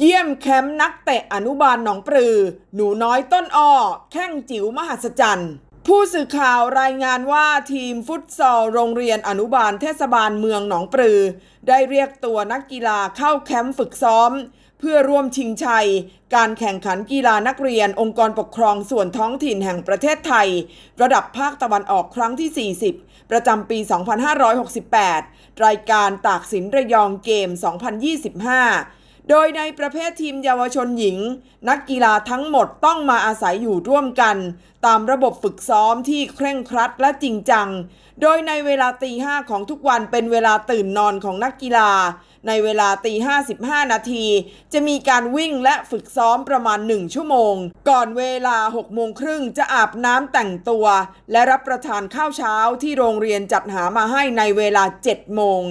เยี่ยมแคมป์นักเตะอนุบาลหนองปลือ หนูน้อยต้นอ้อแข้งจิ๋วมหัศจรรย์ผู้สื่อข่าวรายงานว่าทีมฟุตซอลโรงเรียนอนุบาลเทศบาลเมืองหนองปลือ ได้เรียกตัวนักกีฬาเข้าแคมป์ฝึกซ้อม เพื่อร่วมชิงชัย การแข่งขันกีฬานักเรียนองค์กรปกครองส่วนท้องถิ่นแห่งประเทศไทย ระดับภาคตะวันออกครั้งที่ 40 ประจำปี 2568 รายการตากสินระยองเกม 2025 โดยในประเภททีมเยาวชนหญิง นักกีฬาทั้งหมดต้องมาอาศัยอยู่ร่วมกัน ตามระบบฝึกซ้อมที่เคร่งครัดและจริงจัง โดยในเวลาตีห้าของทุกวันเป็นเวลาตื่นนอนของนักกีฬา ในเวลาตีห้าสิบห้านาที จะมีการวิ่งและฝึกซ้อมประมาณ 1 ชั่วโมง ก่อนเวลา6โมงครึ่งจะอาบน้ำแต่งตัว และรับประทานข้าวเช้าที่โรงเรียนจัดหามาให้ในเวลา7โมง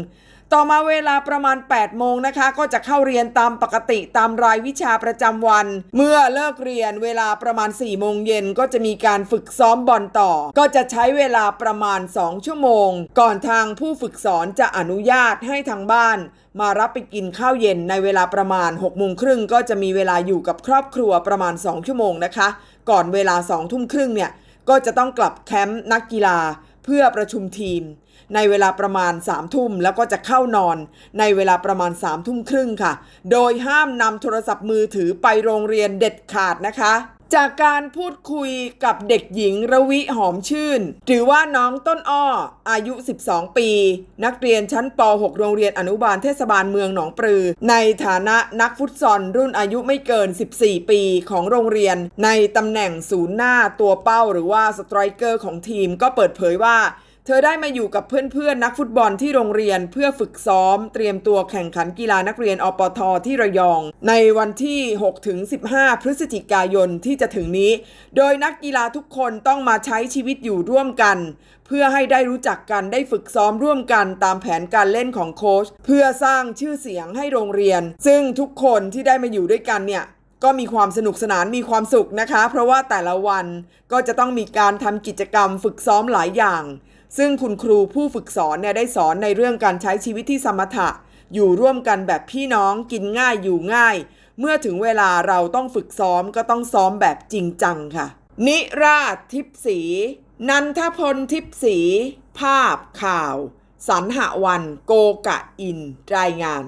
ต่อมาเวลาประมาณ 8 โมงนะคะ ก็จะเข้าเรียนตามปกติตามรายวิชาประจำวัน เมื่อเลิกเรียนเวลาประมาณ 4 โมงเย็นก็จะมีการฝึกซ้อมบอลต่อ ก็จะใช้เวลาประมาณ 2 ชั่วโมง ก่อนทางผู้ฝึกสอนจะอนุญาตให้ทางบ้าน มารับไปกินข้าวเย็นในเวลาประมาณ6โมงครึ่งก็จะมีเวลาอยู่กับครอบครัวประมาณ 2 ชั่วโมงนะคะ ก่อนเวลา2ทุ่มครึ่งเนี่ยก็จะต้องกลับแคมป์นักกีฬา เพื่อประชุมทีม ในเวลาประมาณ3ามทุ่มแล้วก็จะเข้านอนในเวลาประมาณ3ามทุ่มครึ่งค่ะ โดยห้ามนำโทรศัพท์มือถือไปโรงเรียนเด็ดขาดนะคะ จากการพูดคุยกับเด็กหญิงระวิหอมชื่น หรือว่าน้องต้นอ้อ อายุ 12 ปี นักเรียนชั้นป .6 โรงเรียนอนุบาลเทศบาลเมืองหนองปลือ ในฐานะนักฟุตซอลรุ่นอายุไม่เกิน 14 ปีของโรงเรียน ในตำแหน่งศูนย์หน้าตัวเป้าหรือว่าสไตรเกอร์ของทีมก็เปิดเผยว่า เธอได้มาอยู่กับเพื่อนๆ นักฟุตบอลที่โรงเรียนเพื่อฝึกซ้อม เตรียมตัวแข่งขันกีฬานักเรียนอปทที่ระยอง ในวันที่ 6 ถึง 15 พฤศจิกายนที่จะถึงนี้ โดยนักกีฬาทุกคนต้องมาใช้ชีวิตอยู่ร่วมกัน เพื่อให้ได้รู้จักกันได้ฝึกซ้อมร่วมกันตามแผนการเล่นของโค้ชเพื่อสร้างชื่อเสียงให้โรงเรียน ซึ่งทุกคนที่ได้มาอยู่ด้วยกันเนี่ยก็มีความสนุกสนานมีความสุขนะคะ เพราะว่าแต่ละวันก็จะต้องมีการทำกิจกรรมฝึกซ้อมหลายอย่าง ซึ่งคุณครูผู้ฝึกสอนเนี่ยได้สอนในเรื่องการใช้ชีวิตที่สมถะ อยู่ร่วมกันแบบพี่น้องกินง่ายอยู่ง่าย เมื่อถึงเวลาเราต้องฝึกซ้อมก็ต้องซ้อมแบบจริงจังค่ะ นิราชทิพสี นันทพลทิพสี ภาพข่าว สันหวันโกกะอิน รายงาน